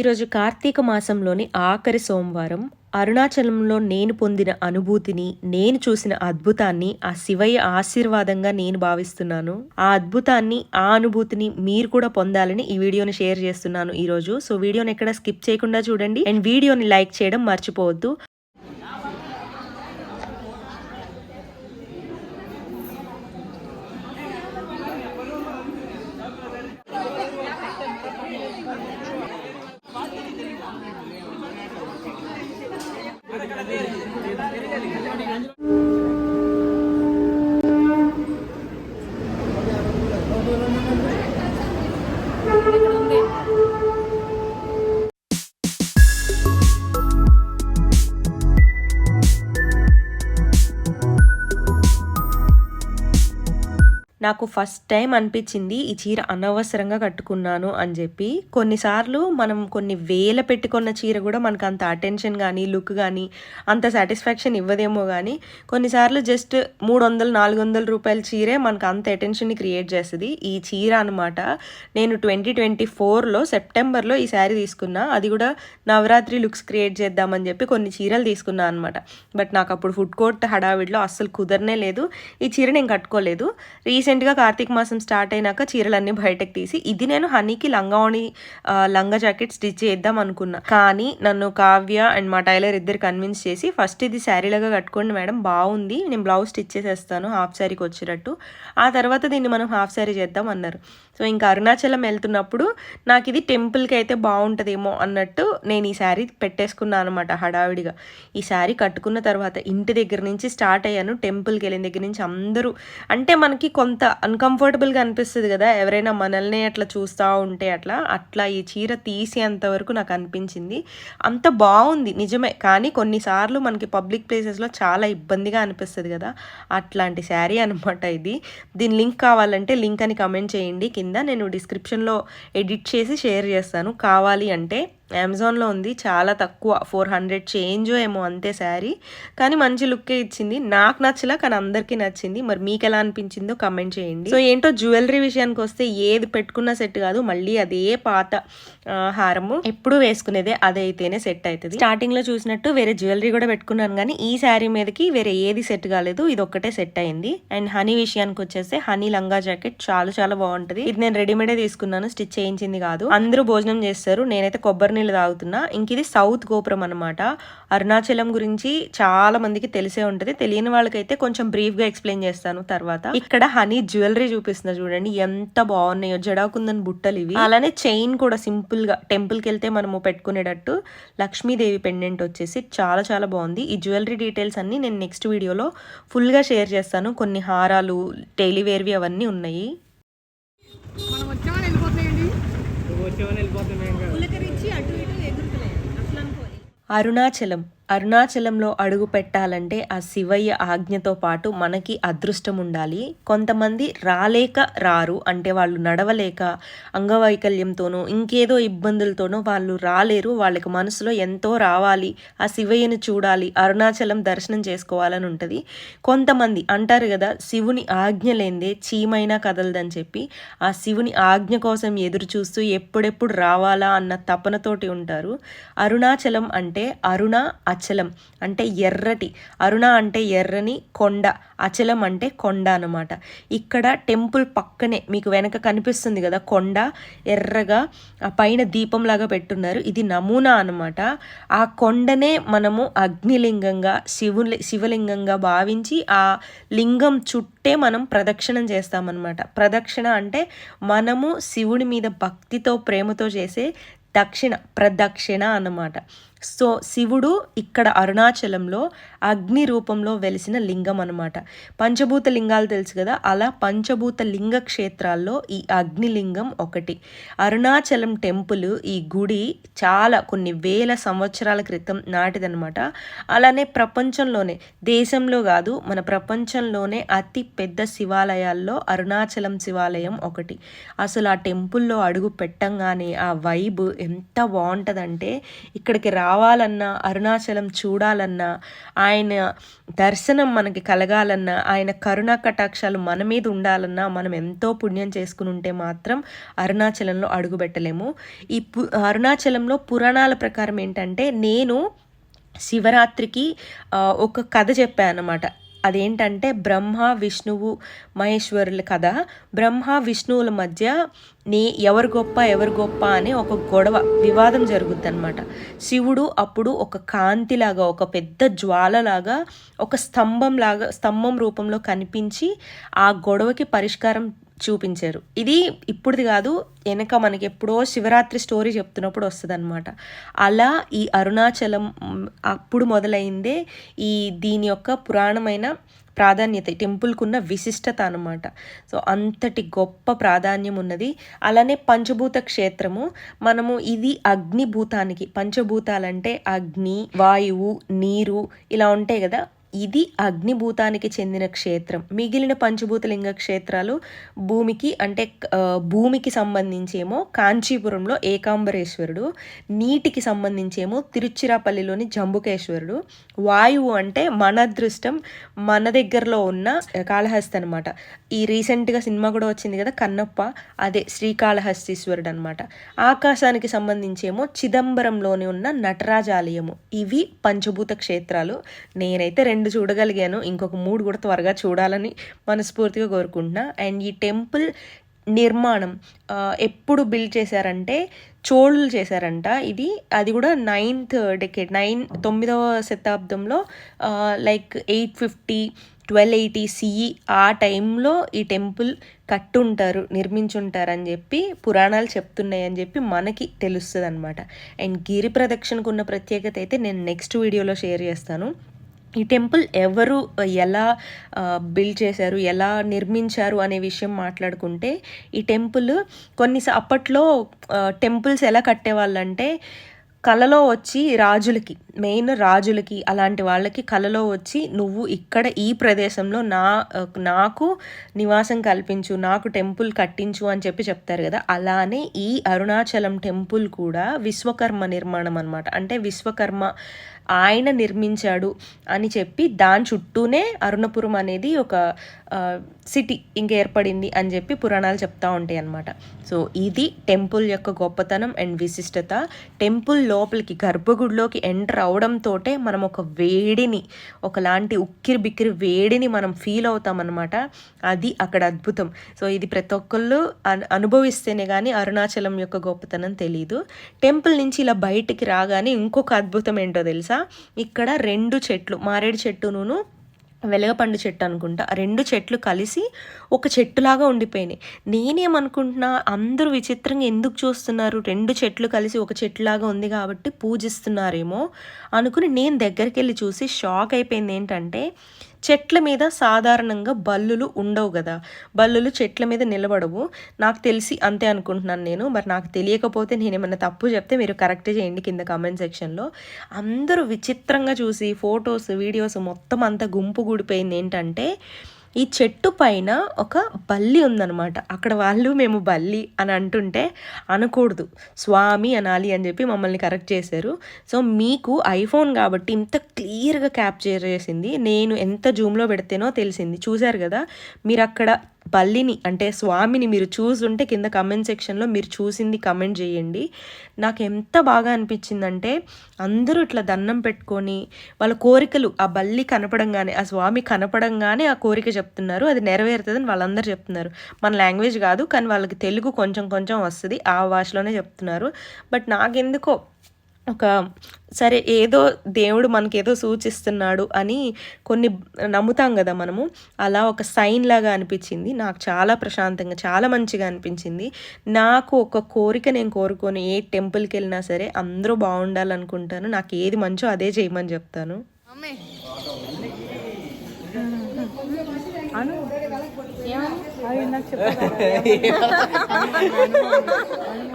ఈరోజు కార్తీక మాసంలోని ఆఖరి సోమవారం అరుణాచలంలో నేను పొందిన అనుభూతిని నేను చూసిన అద్భుతాన్ని ఆ శివయ్య ఆశీర్వాదంగా నేను భావిస్తున్నాను. ఆ అద్భుతాన్ని ఆ అనుభూతిని మీరు కూడా పొందాలని ఈ వీడియోని షేర్ చేస్తున్నాను ఈరోజు. సో వీడియోని ఎక్కడ స్కిప్ చేయకుండా చూడండి. అండ్ వీడియోని లైక్ చేయడం మర్చిపోవద్దు. నాకు ఫస్ట్ టైం అనిపించింది ఈ చీర అనవసరంగా కట్టుకున్నాను అని చెప్పి. కొన్నిసార్లు మనం కొన్ని వేల పెట్టుకున్న చీర కూడా మనకు అంత అటెన్షన్ కానీ లుక్ కానీ అంత సాటిస్ఫాక్షన్ ఇవ్వదేమో కానీ కొన్నిసార్లు జస్ట్ మూడు వందలు నాలుగు వందల రూపాయల చీరే మనకు అంత అటెన్షన్ని క్రియేట్ చేస్తుంది. ఈ చీర అనమాట నేను ట్వంటీ ట్వంటీ ఫోర్లో సెప్టెంబర్లో ఈ శారీ తీసుకున్నా. అది కూడా నవరాత్రి లుక్స్ క్రియేట్ చేద్దామని చెప్పి కొన్ని చీరలు తీసుకున్నా అనమాట బట్ నాకు అప్పుడు ఫుడ్ కోర్ట్ హడావిడిలో అస్సలు కుదరనే లేదు. ఈ చీర నేను కట్టుకోలేదు. రీసెంట్ రీసెంట్గా కార్తీక మాసం స్టార్ట్ అయినాక చీరలన్నీ బయటకు తీసి ఇది నేను హనీకి లంగావణి లంగా జాకెట్ స్టిచ్ చేద్దాం అనుకున్నా. కానీ నన్ను కావ్య అండ్ మా టైలర్ ఇద్దరు కన్విన్స్ చేసి ఫస్ట్ ఇది శారీలాగా కట్టుకోండి మేడం బాగుంది నేను బ్లౌజ్ స్టిచ్ చేసేస్తాను హాఫ్ శారీకి వచ్చేటట్టు. ఆ తర్వాత దీన్ని మనం హాఫ్ శారీ చేద్దాం అన్నారు. సో ఇంకా అరుణాచలం వెళ్తున్నప్పుడు నాకు ఇది టెంపుల్కి అయితే బాగుంటుందేమో అన్నట్టు నేను ఈ శారీ పెట్టేసుకున్నాను అనమాట హడావిడిగా. ఈ శారీ కట్టుకున్న తర్వాత ఇంటి దగ్గర నుంచి స్టార్ట్ అయ్యాను టెంపుల్కి వెళ్ళిన దగ్గర నుంచి అందరూ అంటే మనకి కొంత అంత అన్కంఫర్టబుల్గా అనిపిస్తుంది కదా ఎవరైనా మనల్ని అట్లా చూస్తూ ఉంటే అట్లా అట్లా ఈ చీర తీసేంత వరకు నాకు అనిపించింది. అంత బాగుంది నిజమే. కానీ కొన్నిసార్లు మనకి పబ్లిక్ ప్లేసెస్లో చాలా ఇబ్బందిగా అనిపిస్తుంది కదా అట్లాంటి శారీ అనమాట ఇది. దీని లింక్ కావాలంటే లింక్ అని కమెంట్ చేయండి. కింద నేను డిస్క్రిప్షన్లో ఎడిట్ చేసి షేర్ చేస్తాను. కావాలి అంటే అమెజాన్లో ఉంది. చాలా తక్కువ. ఫోర్ హండ్రెడ్ చేంజ్ ఏమో అంతే శారీ. కానీ మంచి లుక్కే ఇచ్చింది. నాకు నచ్చలా కానీ అందరికీ నచ్చింది. మరి మీకు ఎలా అనిపించిందో కమెంట్ చేయండి. సో ఏంటో జ్యువెలరీ విషయానికి వస్తే ఏది పెట్టుకున్న సెట్ కాదు. మళ్ళీ అదే పాత హారము. ఎప్పుడు వేసుకునేదే అదైతేనే అయితేనే సెట్ అవుతుంది స్టార్టింగ్లో చూసినట్టు వేరే జ్యువెలరీ కూడా పెట్టుకున్నాను కానీ ఈ శారీ మీదకి వేరే ఏది సెట్ కాలేదు. ఇది ఒక్కటే సెట్ అయింది. అండ్ హనీ విషయానికి వచ్చేస్తే హనీ లంగా జాకెట్ చాలా చాలా బాగుంటుంది. ఇది నేను రెడీమేడే తీసుకున్నాను. స్టిచ్ చేయించింది కాదు. అందరూ భోజనం చేస్తారు. నేనైతే కొబ్బరి నీళ్ళు తాగుతున్నా ఇంక ఇది సౌత్ గోపురం అనమాట అరుణాచలం గురించి చాలా మందికి తెలిసే ఉంటది. తెలియని వాళ్ళకైతే కొంచెం బ్రీఫ్గా ఎక్స్ప్లెయిన్ చేస్తాను తర్వాత. ఇక్కడ హనీ జ్యువెలరీ చూపిస్తున్నా చూడండి ఎంత బాగున్నాయో. జడాకుందని బుట్టలు ఇవి. అలానే చైన్ కూడా సింపుల్గా టెంపుల్కి వెళ్తే మనము పెట్టుకునేటట్టు లక్ష్మీదేవి పెండెంట్ వచ్చేసి చాలా చాలా బాగుంది. ఈ జ్యువెలరీ డీటెయిల్స్ అన్ని నేను నెక్స్ట్ వీడియోలో ఫుల్గా షేర్ చేస్తాను. కొన్ని హారాలు డైలీ వేర్వి అవన్నీ ఉన్నాయి. మనం వచ్చామని వెళ్ళిపోతున్నాయండి వెళ్ళిపోతాం మేము కాదు పులకరించి అటు ఇటు ఎగురుతున్నాయి అట్లా అనుకోని అరుణాచలం అరుణాచలంలో అడుగు పెట్టాలంటే ఆ శివయ్య ఆజ్ఞతో పాటు మనకి అదృష్టం ఉండాలి. కొంతమంది రాలేక రారు అంటే వాళ్ళు నడవలేక అంగవైకల్యంతోనో ఇంకేదో ఇబ్బందులతోనో వాళ్ళు రాలేరు. వాళ్ళకి మనసులో ఎంతో రావాలి. ఆ శివయ్యను చూడాలి. అరుణాచలం దర్శనం చేసుకోవాలని ఉంటుంది. కొంతమంది అంటారు కదా శివుని ఆజ్ఞ లేందే చీమైనా కదలదని చెప్పి ఆ శివుని ఆజ్ఞ కోసం ఎదురు చూస్తూ ఎప్పుడెప్పుడు రావాలా అన్న తపనతోటి ఉంటారు. అరుణాచలం అంటే అరుణ అచలం అంటే ఎర్రటి. అరుణ అంటే ఎర్రని కొండ. అచలం అంటే కొండ అనమాట ఇక్కడ టెంపుల్ పక్కనే మీకు వెనక కనిపిస్తుంది కదా కొండ. ఎర్రగా ఆ పైన దీపంలాగా పెట్టున్నారు. ఇది నమూనా అనమాట ఆ కొండనే మనము అగ్నిలింగంగా శివులి శివలింగంగా భావించి ఆ లింగం చుట్టే మనం ప్రదక్షిణం చేస్తామన్నమాట. ప్రదక్షిణ అంటే మనము శివుడి మీద భక్తితో ప్రేమతో చేసే దక్షిణ ప్రదక్షిణ అన్నమాట. సో శివుడు ఇక్కడ అరుణాచలంలో అగ్ని రూపంలో వెలిసిన లింగం అనమాట పంచభూత లింగాలు తెలుసు కదా? అలా పంచభూత లింగ క్షేత్రాల్లో ఈ అగ్నిలింగం ఒకటి. అరుణాచలం టెంపుల్ ఈ గుడి చాలా కొన్ని వేల సంవత్సరాల క్రితం నాటిదనమాట అలానే ప్రపంచంలోనే దేశంలో కాదు మన ప్రపంచంలోనే అతి పెద్ద శివాలయాల్లో అరుణాచలం శివాలయం ఒకటి. అసలు ఆ టెంపుల్లో అడుగు పెట్టంగానే ఆ వైబ్ ఎంత బాగుంటుందంటే ఇక్కడికి రా రావాలన్నా అరుణాచలం చూడాలన్నా ఆయన దర్శనం మనకి కలగాలన్నా ఆయన కరుణా కటాక్షాలు మన మీద ఉండాలన్నా మనం ఎంతో పుణ్యం చేసుకుని ఉంటే మాత్రం అరుణాచలంలో అడుగుపెట్టలేము ఈ పు అరుణాచలంలో పురాణాల ప్రకారం ఏంటంటే నేను శివరాత్రికి ఒక కథ చెప్పాను అనమాట అదేంటంటే బ్రహ్మ విష్ణువు మహేశ్వరుల కథ బ్రహ్మ విష్ణువుల మధ్య నే ఎవరు గొప్ప ఎవరు గొప్ప అనే ఒక గొడవ వివాదం జరుగుద్ది అనమాట శివుడు అప్పుడు ఒక కాంతిలాగా ఒక పెద్ద జ్వాలలాగా ఒక స్తంభంలాగా స్తంభం రూపంలో కనిపించి ఆ గొడవకి పరిష్కారం చూపించారు. ఇది ఇప్పుడుది కాదు వెనక మనకి ఎప్పుడో శివరాత్రి స్టోరీ చెప్తున్నప్పుడు వస్తుంది అనమాట అలా ఈ అరుణాచలం అప్పుడు మొదలైందే ఈ దీని యొక్క పురాణమైన ప్రాధాన్యత టెంపుల్కున్న టెంపుల్కి ఉన్న విశిష్టత అనమాట సో అంతటి గొప్ప ప్రాధాన్యం ఉన్నది. అలానే పంచభూత క్షేత్రము మనము ఇది అగ్నిభూతానికి పంచభూతాలంటే అగ్ని వాయువు నీరు ఇలా ఉంటాయి కదా ఇది అగ్నిభూతానికి చెందిన క్షేత్రం. మిగిలిన పంచభూతలింగ క్షేత్రాలు భూమికి అంటే భూమికి సంబంధించేమో కాంచీపురంలో ఏకాంబరేశ్వరుడు నీటికి సంబంధించేమో తిరుచిరాపల్లిలోని జంబుకేశ్వరుడు. వాయువు అంటే మన అదృష్టం మన దగ్గరలో ఉన్న కాళహస్తి అనమాట ఈ రీసెంట్గా సినిమా కూడా వచ్చింది కదా కన్నప్ప అదే శ్రీకాళహస్తీశ్వరుడు అనమాట ఆకాశానికి సంబంధించేమో చిదంబరంలోని ఉన్న నటరాజాలయము. ఇవి పంచభూత క్షేత్రాలు. నేనైతే రెండు రెండు చూడగలిగాను. ఇంకొక మూడు కూడా త్వరగా చూడాలని మనస్ఫూర్తిగా కోరుకుంటున్నా. అండ్ ఈ టెంపుల్ నిర్మాణం ఎప్పుడు బిల్డ్ చేశారంటే చోళులు చేశారంట. ఇది అది కూడా నైన్త్ డెకేడ్ నైన్ తొమ్మిదవ శతాబ్దంలో like eight fifty twelve eighty CE ఆ టైంలో ఈ టెంపుల్ కట్టుంటారు నిర్మించుంటారు అని చెప్పి పురాణాలు చెప్తున్నాయి అని చెప్పి మనకి తెలుస్తుంది అనమాట అండ్ గిరి ప్రదక్షిణకు ఉన్న ప్రత్యేకత అయితే నేను నెక్స్ట్ వీడియోలో షేర్ చేస్తాను. ఈ టెంపుల్ ఎవరు ఎలా బిల్డ్ చేశారు ఎలా నిర్మించారు అనే విషయం మాట్లాడుకుంటే ఈ టెంపుల్ కొన్ని అప్పట్లో టెంపుల్స్ ఎలా కట్టేవాళ్ళంటే కలలో వచ్చి రాజులకి మెయిన్ రాజులకి అలాంటి వాళ్ళకి కలలో వచ్చి నువ్వు ఇక్కడ ఈ ప్రదేశంలో నా నాకు నివాసం కల్పించు నాకు టెంపుల్ కట్టించు అని చెప్పి చెప్తారు కదా. అలానే ఈ అరుణాచలం టెంపుల్ కూడా విశ్వకర్మ నిర్మాణం అనమాట అంటే విశ్వకర్మ ఆయన నిర్మించాడు అని చెప్పి దాని చుట్టూనే అరుణపురం అనేది ఒక సిటీ ఇంక ఏర్పడింది అని చెప్పి పురాణాలు చెప్తా ఉంటాయి అనమాట సో ఇది టెంపుల్ యొక్క గొప్పతనం అండ్ విశిష్టత. టెంపుల్ లోపలికి గర్భగుడిలోకి ఎంటర్ అవడంతో మనం ఒక వేడిని ఒకలాంటి ఉక్కిరి బిక్కిరి వేడిని మనం ఫీల్ అవుతామన్నమాట. అది అక్కడ అద్భుతం. సో ఇది ప్రతి ఒక్కళ్ళు అను అనుభవిస్తేనే కానీ అరుణాచలం యొక్క గొప్పతనం తెలియదు టెంపుల్ నుంచి ఇలా బయటికి రాగానే ఇంకొక అద్భుతం ఏంటో తెలుసా? ఇక్కడ రెండు చెట్లు మారేడు చెట్టును వెలగపండు చెట్టు అనుకుంటా. రెండు చెట్లు కలిసి ఒక చెట్టులాగా ఉండిపోయినాయి. నేనేమనుకుంటున్నా అందరూ విచిత్రంగా ఎందుకు చూస్తున్నారు? రెండు చెట్లు కలిసి ఒక చెట్టులాగా ఉంది కాబట్టి పూజిస్తున్నారేమో అనుకుని నేను దగ్గరికి వెళ్ళి చూసి షాక్ అయిపోయింది ఏంటంటే చెట్ల మీద సాధారణంగా బల్లులు ఉండవు కదా. బల్లులు చెట్ల మీద నిలబడవు. నాకు తెలిసి అంతే అనుకుంటున్నాను నేను. మరి నాకు తెలియకపోతే నేను ఏమైనా తప్పు చెప్తే మీరు కరెక్ట్ చేయండి కింద కామెంట్ సెక్షన్లో అందరూ విచిత్రంగా చూసి ఫొటోస్ వీడియోస్ మొత్తం అంతా గుంపు కూడిపోయింది ఏంటంటే ఈ చెట్టు పైన ఒక బల్లి ఉందన్నమాట. అక్కడ వాళ్ళు మేము బల్లి అని అంటుంటే అనకూడదు. స్వామి అనాలి అని చెప్పి మమ్మల్ని కరెక్ట్ చేశారు. సో మీకు ఐఫోన్ కాబట్టి ఇంత క్లియర్గా క్యాప్చర్ చేసింది. నేను ఎంత జూమ్లో పెడితేనో తెలిసింది. చూశారు కదా? మీరు అక్కడ బల్లిని అంటే స్వామిని మీరు చూసుంటే కింద కమెంట్ సెక్షన్లో మీరు చూసింది కమెంట్ చేయండి. నాకు ఎంత బాగా అనిపించిందంటే అందరూ ఇట్లా దండం పెట్టుకొని వాళ్ళ కోరికలు ఆ బల్లి కనపడంగానే ఆ స్వామి కనపడంగానే ఆ కోరిక చెప్తున్నారు. అది నెరవేరుతుందని వాళ్ళందరూ చెప్తున్నారు. మన లాంగ్వేజ్ కాదు కానీ వాళ్ళకి తెలుగు కొంచెం కొంచెం వస్తుంది ఆ భాషలోనే చెప్తున్నారు. బట్ నాకెందుకో ఒక సరే ఏదో దేవుడు మనకి ఏదో సూచిస్తున్నాడు అని కొన్ని నమ్ముతాం కదా మనము. అలా ఒక సైన్ లాగా అనిపించింది. నాకు చాలా ప్రశాంతంగా చాలా మంచిగా అనిపించింది. నాకు ఒక కోరిక నేను కోరుకొని ఏ టెంపుల్కి వెళ్ళినా సరే అందరూ బాగుండాలనుకుంటాను. నాకు ఏది మంచో అదే చేయమని చెప్తాను.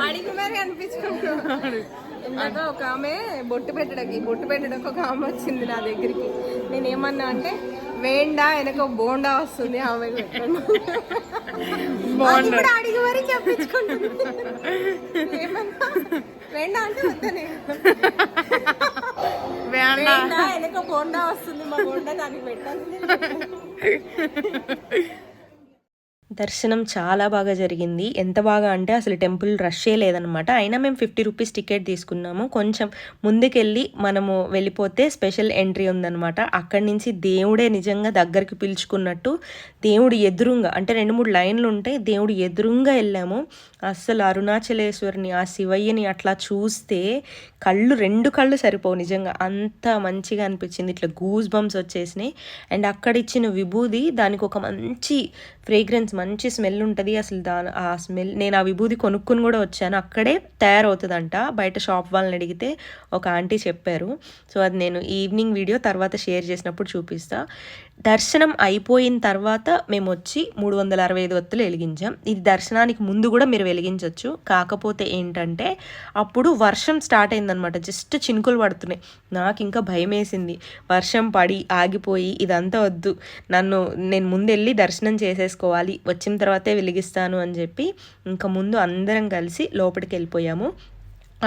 అడిగి మరి అనిపించుకుంటున్నాడు ఇందాక ఒక ఆమె బొట్టు పెట్టడానికి బొట్టు పెట్టడానికి ఒక ఆమె వచ్చింది నా దగ్గరికి. నేను ఏమన్నా అంటే వేండా వెనక బోండా వస్తుంది ఆమె. కూడా అడిగి మరి చెప్పించుకుంటుంది. ఏమన్నా? వేండా అంటే వద్దనే. బోండా వస్తుంది మా బోండా దానికి పెట్టాల్సింది. దర్శనం చాలా బాగా జరిగింది. ఎంత బాగా అంటే అసలు టెంపుల్ రష్ే లేదనమాట అయినా మేము ఫిఫ్టీ రూపీస్ టికెట్ తీసుకున్నాము. కొంచెం ముందుకెళ్ళి మనము వెళ్ళిపోతే స్పెషల్ ఎంట్రీ ఉందనమాట అక్కడి నుంచి దేవుడే నిజంగా దగ్గరికి పిలుచుకున్నట్టు దేవుడు ఎదురుంగా అంటే రెండు మూడు లైన్లు ఉంటాయి దేవుడు ఎదురుంగా వెళ్ళాము. అస్సలు అరుణాచలేశ్వరిని ఆ శివయ్యని అట్లా చూస్తే కళ్ళు రెండు కళ్ళు సరిపోవు నిజంగా. అంత మంచిగా అనిపించింది. ఇట్లా గూస్ బంప్స్ వచ్చేసినాయి. అండ్ అక్కడ ఇచ్చిన విభూది దానికి ఒక మంచి ఫ్రేగ్రెన్స్ మంచి స్మెల్ ఉంటుంది. అసలు దా ఆ స్మెల్ నేను ఆ విభూది కొనుక్కొని కూడా వచ్చాను. అక్కడే తయారవుతుందంట. బయట షాప్ వాళ్ళని అడిగితే ఒక ఆంటీ చెప్పారు. సో అది నేను ఈవినింగ్ వీడియో తర్వాత షేర్ చేసినప్పుడు చూపిస్తా. దర్శనం అయిపోయిన తర్వాత మేము వచ్చి మూడు వందల అరవై ఐదు వత్తులు వెలిగించాం. ఇది దర్శనానికి ముందు కూడా మీరు వెలిగించవచ్చు కాకపోతే ఏంటంటే అప్పుడు వర్షం స్టార్ట్ అయిందనమాట జస్ట్ చినుకులు పడుతున్నాయి. నాకు ఇంకా భయం వేసింది వర్షం పడి ఆగిపోయి ఇదంతా వద్దు. నన్ను నేను ముందు వెళ్ళి దర్శనం చేసేసుకోవాలి. వచ్చిన తర్వాతే వెలిగిస్తాను అని చెప్పి ఇంకా ముందు అందరం కలిసి లోపలికి వెళ్ళిపోయాము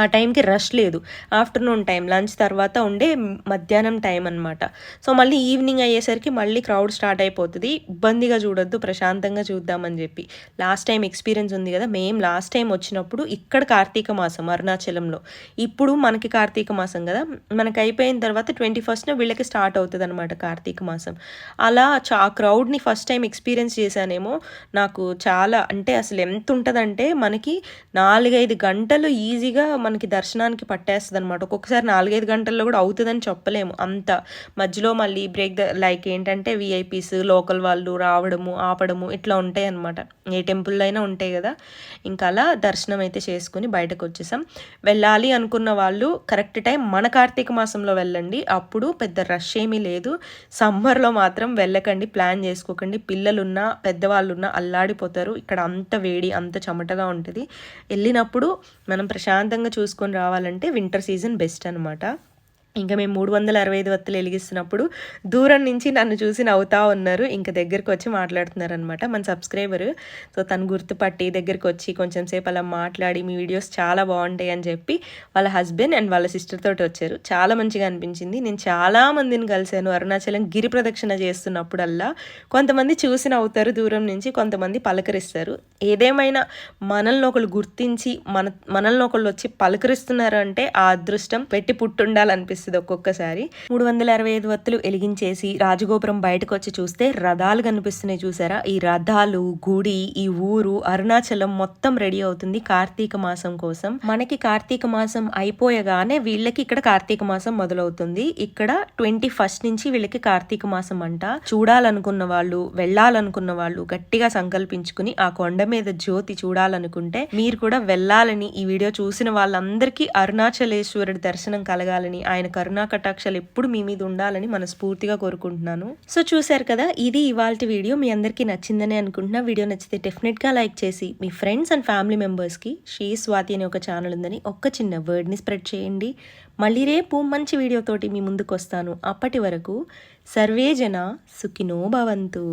ఆ టైంకి రష్ లేదు. ఆఫ్టర్నూన్ టైం లంచ్ తర్వాత ఉండే మధ్యాహ్నం టైం అనమాట సో మళ్ళీ ఈవినింగ్ అయ్యేసరికి మళ్ళీ క్రౌడ్ స్టార్ట్ అయిపోతుంది. ఇబ్బందిగా చూడొద్దు ప్రశాంతంగా చూద్దామని చెప్పి. లాస్ట్ టైం ఎక్స్పీరియన్స్ ఉంది కదా మేము లాస్ట్ టైం వచ్చినప్పుడు ఇక్కడ కార్తీక మాసం అరుణాచలంలో. ఇప్పుడు మనకి కార్తీక మాసం కదా మనకి అయిపోయిన తర్వాత ట్వంటీ ఫస్ట్న వీళ్ళకి స్టార్ట్ అవుతుంది అనమాట కార్తీక మాసం. అలా చా క్రౌడ్ని ఫస్ట్ టైం ఎక్స్పీరియన్స్ చేశానేమో నాకు చాలా అంటే అసలు ఎంత ఉంటుందంటే మనకి నాలుగైదు గంటలు ఈజీగా మనకి దర్శనానికి పట్టేస్తుంది అనమాట ఒక్కొక్కసారి నాలుగైదు గంటల్లో కూడా అవుతుందని చెప్పలేము అంత. మధ్యలో మళ్ళీ బ్రేక్ ద లైక్ ఏంటంటే విఐపీస్ లోకల్ వాళ్ళు రావడము ఆపడము ఇట్లా ఉంటాయి అనమాట ఏ టెంపుల్లో అయినా ఉంటాయి కదా. ఇంకా అలా దర్శనం అయితే చేసుకుని బయటకు వచ్చేసాం. వెళ్ళాలి అనుకున్న వాళ్ళు కరెక్ట్ టైం మన కార్తీక మాసంలో వెళ్ళండి. అప్పుడు పెద్ద రష్ ఏమీ లేదు. సమ్మర్లో మాత్రం వెళ్ళకండి ప్లాన్ చేసుకోకండి. పిల్లలున్నా పెద్దవాళ్ళున్నా అల్లాడిపోతారు. ఇక్కడ అంత వేడి అంత చెమటగా ఉంటుంది. వెళ్ళినప్పుడు మనం ప్రశాంతంగా చూసుకొని రావాలంటే వింటర్ సీజన్ బెస్ట్ అనమాట ఇంకా మేము మూడు వందల అరవై ఐదు వత్తులు వెలిగిస్తున్నప్పుడు దూరం నుంచి నన్ను చూసి నవ్వుతా ఉన్నారు. ఇంకా దగ్గరికి వచ్చి మాట్లాడుతున్నారు అనమాట మన సబ్స్క్రైబర్. సో తను గుర్తుపట్టి దగ్గరికి వచ్చి కొంచెం సేపు అలా మాట్లాడి మీ వీడియోస్ చాలా బాగుంటాయి అని చెప్పి వాళ్ళ హస్బెండ్ అండ్ వాళ్ళ సిస్టర్ తోటి వచ్చారు. చాలా మంచిగా అనిపించింది. నేను చాలా మందిని కలిశాను. అరుణాచలం గిరి ప్రదక్షిణ చేస్తున్నప్పుడల్లా కొంతమంది చూసి నవ్వుతారు దూరం నుంచి కొంతమంది పలకరిస్తారు. ఏదేమైనా మనల్ని ఒకళ్ళు గుర్తించి మన మనల్ని ఒకళ్ళు వచ్చి పలకరిస్తున్నారు అంటే ఆ అదృష్టం పెట్టి పుట్టుండాలనిపిస్తుంది. ఒక్కొక్కసారి. మూడు వందల అరవై ఐదు వత్తులు వెలిగించేసి రాజగోపురం బయటకు వచ్చి చూస్తే రథాలు కనిపిస్తున్నాయి చూసారా? ఈ రథాలు గుడి ఈ ఊరు అరుణాచలం మొత్తం రెడీ అవుతుంది కార్తీక మాసం కోసం. మనకి కార్తీక మాసం అయిపోయగానే వీళ్ళకి ఇక్కడ కార్తీక మాసం మొదలవుతుంది. ఇక్కడ ట్వంటీ ఫస్ట్ నుంచి వీళ్ళకి కార్తీక మాసం అంట. చూడాలనుకున్న వాళ్ళు వెళ్ళాలనుకున్న వాళ్ళు గట్టిగా సంకల్పించుకుని ఆ కొండ మీద జ్యోతి చూడాలనుకుంటే మీరు కూడా వెళ్ళాలని ఈ వీడియో చూసిన వాళ్ళందరికీ అరుణాచలేశ్వరుడి దర్శనం కలగాలని ఆయన కరుణా కటాక్షలు ఎప్పుడు మీ మీద ఉండాలని మనస్ఫూర్తిగా కోరుకుంటున్నాను. సో చూశారు కదా ఇది ఇవాళ వీడియో. మీ అందరికీ నచ్చిందని అనుకుంటున్నా. వీడియో నచ్చితే డెఫినెట్గా లైక్ చేసి మీ ఫ్రెండ్స్ అండ్ ఫ్యామిలీ మెంబర్స్కి శ్రీ స్వాతి అనే ఒక ఛానల్ ఉందని ఒక్క చిన్న వర్డ్ని స్ప్రెడ్ చేయండి. మళ్ళీ రేపు మంచి వీడియోతోటి మీ ముందుకు వస్తాను అప్పటి వరకు సర్వే జన సుఖినో భవంతు.